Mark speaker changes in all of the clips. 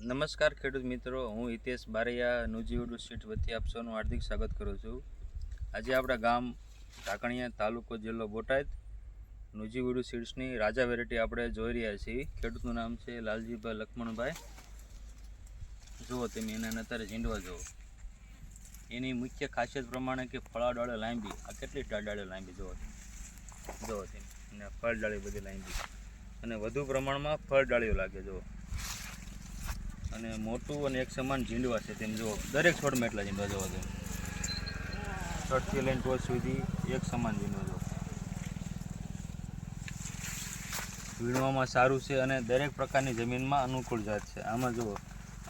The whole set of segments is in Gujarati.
Speaker 1: નમસ્કાર ખેડૂત મિત્રો, હું હિતેશ બારૈયા, નુજીવડુ સીટ વતી આપ સૌનું હાર્દિક સ્વાગત કરું છું. આજે આપણા ગામ ઢાકણિયા તાલુકો જિલ્લો બોટાદ, નુજીવડુ સીડ્સની રાજા વેરાયટી આપણે જોઈ રહ્યા છીએ. ખેડૂતનું નામ છે લાલજીભાઈ લક્ષ્મણભાઈ. જુઓ તમે એના અત્યારે ઝીંડવા જુઓ. એની મુખ્ય ખાસિયત પ્રમાણે કે ફળાડાળે લાંબી, આ કેટલી ડાળે લાંબી જુઓ. જુઓ તમે, અને ફળ ડાળી બધી લાંબી. અને વધુ પ્રમાણમાં ફળ ડાળીઓ લાગે, જુઓ. અને મોટું અને એક સમાન ઝીંડવા છે. તેમ જુઓ. દરેક છોડમાં એટલા ઝીંડવા જોવા જોઈએ. છઠથી લઈને ટોચ સુધી એક સમાન ઝીંડવા જુઓ. વીણવામાં સારું છે અને દરેક પ્રકારની જમીનમાં અનુકૂળ જાત છે. આમાં જુઓ.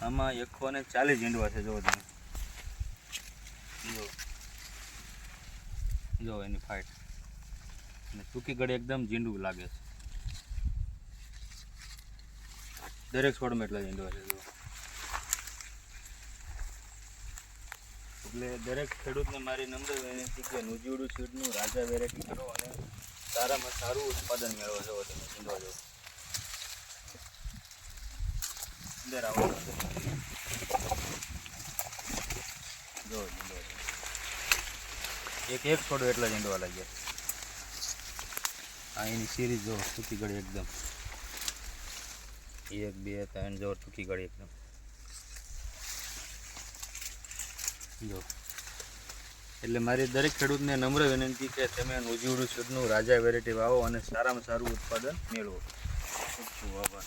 Speaker 1: આમાં એકસો ને ચાલીસ ઝીંડવા છે જુઓ તમે જુઓ. જુઓ એની ફાઇટ અને ટૂંકી ગળે એકદમ ઝીંડું લાગે છે. દરેક છોડમાં એટલા ઝીંડવા છે જો એટલે દરેક ખેડૂતને મારી નમ્ર વિનંતી કે નુજીવડું સીડનું રાજા વેરાયટી કરો અને સારામાં સારું ઉત્પાદન મેળવો છો તમે ઝીંડવા જો અંદર આવો. જો એક એક છોડો એટલા ઈંડવા લાગ્યા. આ એની સિરીઝ જો સૂકી ગળી એકદમ. એક, બે, ત્રણ, જો ટૂંકી ગળી એકદમ. જો. એટલે મારી દરેક ખેડૂતને નમ્ર વિનંતી કે તમે ઉજીવડું છોડનું રાજા વેરાયટી વાવો અને સારામાં સારું ઉત્પાદન મેળવો. આભાર.